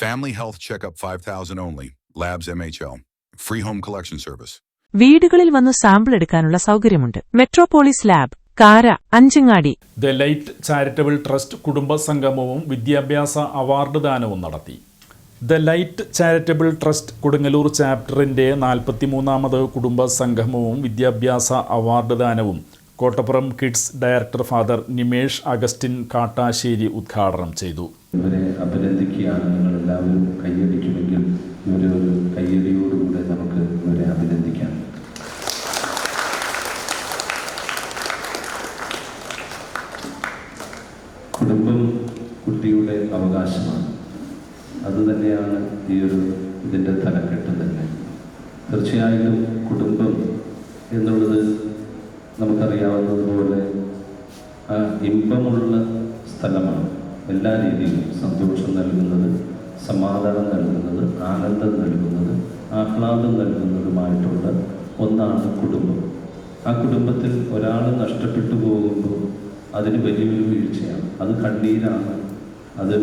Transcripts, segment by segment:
Family health checkup 5000 only. Labs MHL. Free home collection service വീടുകളിൽ വന്ന് sample എടുക്കാനുള്ള സൗകര്യമുണ്ട്. Metropolis lab Kara Anchangadi. The light charitable trust കുടുംബ സംഗമവും വിദ്യാഭ്യാസ അവാർഡ് ദാനവും നടത്തി. The light charitable trust Kodungallur ചാപ്റ്ററിന്റെ നാൽപ്പത്തിമൂന്നാമത് കുടുംബ സംഗമവും വിദ്യാഭ്യാസ award ദാനവും Kottappuram kids director father Nimesh Augustine Kattassery ഉദ്ഘാടനം ചെയ്തു. ഇവരെ അഭിനന്ദിക്കുകയാണ്. നിങ്ങൾ കയ്യടിക്കുമെങ്കിൽ ഇവരെ ഒരു കയ്യടിയോടുകൂടെ നമുക്ക് ഇവരെ അഭിനന്ദിക്കാം. കുടുംബം കുട്ടിയുടെ അവകാശമാണ്. അത് തന്നെയാണ് ഈ ഒരു ഇതിന്റെ തലക്കെട്ട് തന്നെ. തീർച്ചയായിട്ടും കുടുംബം എന്നുള്ളത് നമുക്കറിയാവുന്നതുപോലെ ഇമ്പമുള്ള സ്ഥലമാണ്. എല്ലാ രീതിയിലും സന്തോഷം നൽകുന്നത് സമാധാനം നൽകുന്നത് ആനന്ദം നൽകുന്നത് ആഹ്ലാദം നൽകുന്നതുമായിട്ടുള്ള ഒന്നാണ് കുടുംബം. ആ കുടുംബത്തിൽ ഒരാൾ നഷ്ടപ്പെട്ടു പോകുമ്പോൾ അതിന് വലിയൊരു വീഴ്ചയാണ്. അത് കണ്ണീരാണ്. അത്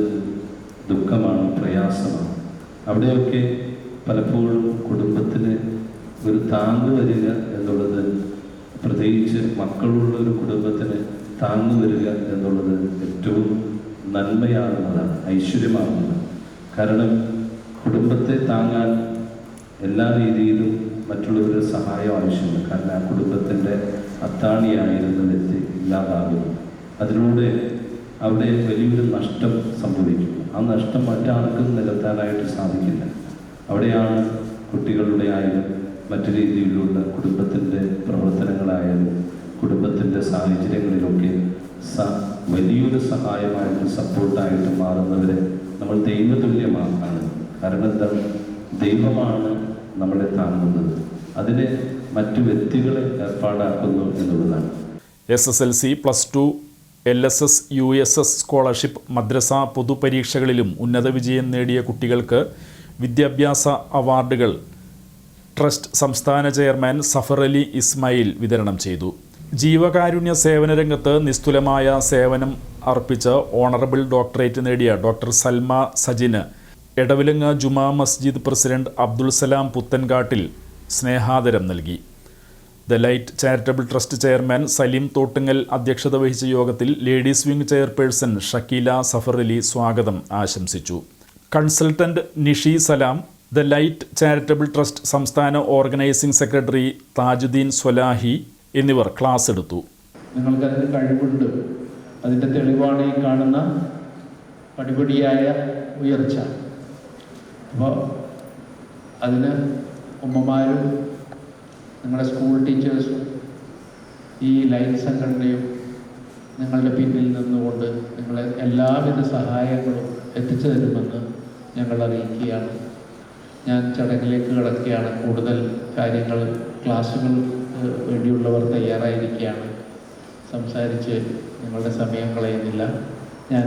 ദുഃഖമാണ് പ്രയാസമാണ്. അവിടെയൊക്കെ പലപ്പോഴും കുടുംബത്തിന് ഒരു താങ്ങ് വരിക എന്നുള്ളത് പ്രത്യേകിച്ച് മക്കളുള്ള ഒരു കുടുംബത്തിന് താങ്ങ് വരിക എന്നുള്ളത് ഏറ്റവും നന്മയാകുന്നതാണ് ഐശ്വര്യമാകുന്നതാണ്. കാരണം കുടുംബത്തെ താങ്ങാൻ എല്ലാ രീതിയിലും മറ്റുള്ളവരുടെ സഹായം ആവശ്യമുണ്ട് കാരണം ആ കുടുംബത്തിന്റെ അത്താണിയായിരുന്ന വ്യക്തി ഇല്ലാതാകുന്നു. അതിലൂടെ അവിടെ വലിയൊരു നഷ്ടം സംഭവിക്കുന്നു. ആ നഷ്ടം മറ്റാർക്കും നികത്താനായിട്ട് സാധിക്കില്ല. അവിടെയാണ് കുട്ടികളുടെ ആയാലും മറ്റു രീതിയിലുള്ള കുടുംബത്തിന്റെ പ്രവർത്തനങ്ങളായാലും കുടുംബത്തിന്റെ സാഹചര്യങ്ങളിലൊക്കെ വലിയൊരു സഹായമായിട്ടും സപ്പോർട്ടായിട്ടും മാറുന്നവരെ നമ്മൾ ദൈവതുല്യമാണ് കാരണം എന്താ? ദൈവമാണ് നമ്മളെ താങ്ങുന്നത്. അതിനെ മറ്റു വ്യക്തികളെ ഏർപ്പാടാക്കുന്നു എന്നുള്ളതാണ്. S S L C plus two L S S U S S scholarship മദ്രസ പൊതുപരീക്ഷകളിലും ഉന്നത വിജയം നേടിയ കുട്ടികൾക്ക് വിദ്യാഭ്യാസ അവാർഡുകൾ ട്രസ്റ്റ് സംസ്ഥാന ചെയർമാൻ സഫർ അലി ഇസ്മായിൽ വിതരണം ചെയ്തു. ജീവകാരുണ്യ സേവന രംഗത്ത് നിസ്തുലമായ സേവനം അർപ്പിച്ച് ഓണറബിൾ ഡോക്ടറേറ്റ് നേടിയ ഡോക്ടർ സൽമ സജിന് എടവിലങ്ങ ജുമാ മസ്ജിദ് പ്രസിഡന്റ് അബ്ദുൽ സലാം പുത്തൻകാട്ടിൽ സ്നേഹാദരം നൽകി. The light charitable trust chairman Saleem Thottungal അധ്യക്ഷത വഹിച്ച യോഗത്തിൽ ladies wing chairperson Shakeela Safar Ali സ്വാഗതം ആശംസിച്ചു. Consultant Nishi Salam the light charitable trust സംസ്ഥാന ഓർഗനൈസിംഗ് സെക്രട്ടറി താജുദ്ദീൻ സ്വലാഹി എന്നിവർ ക്ലാസ് എടുത്തു. നിങ്ങൾക്ക് അതിന് കഴിവുണ്ട്. അതിന്റെ തെളിവാണ് ഈ കാണുന്ന പടിപടിയായ ഉയർച്ച. അപ്പോൾ അതിന് ഉമ്മമാരും നിങ്ങളുടെ സ്കൂൾ ടീച്ചേഴ്സും ഈ ലൈൻ സംഘടനയും നിങ്ങളുടെ പിന്നിൽ നിന്നുകൊണ്ട് നിങ്ങളെ എല്ലാവിധ സഹായങ്ങളും എത്തിച്ചു തരുമെന്ന് ഞങ്ങൾ അറിയിക്കുകയാണ്. ഞാൻ ചടങ്ങിലേക്ക് കിടക്കുകയാണ്. കൂടുതൽ കാര്യങ്ങൾ ക്ലാസ്സുകൾ വേണ്ടിയുള്ളവർ തയ്യാറായിരിക്കുകയാണ്. സംസാരിച്ച് നിങ്ങളുടെ സമയം കളയുന്നില്ല. ഞാൻ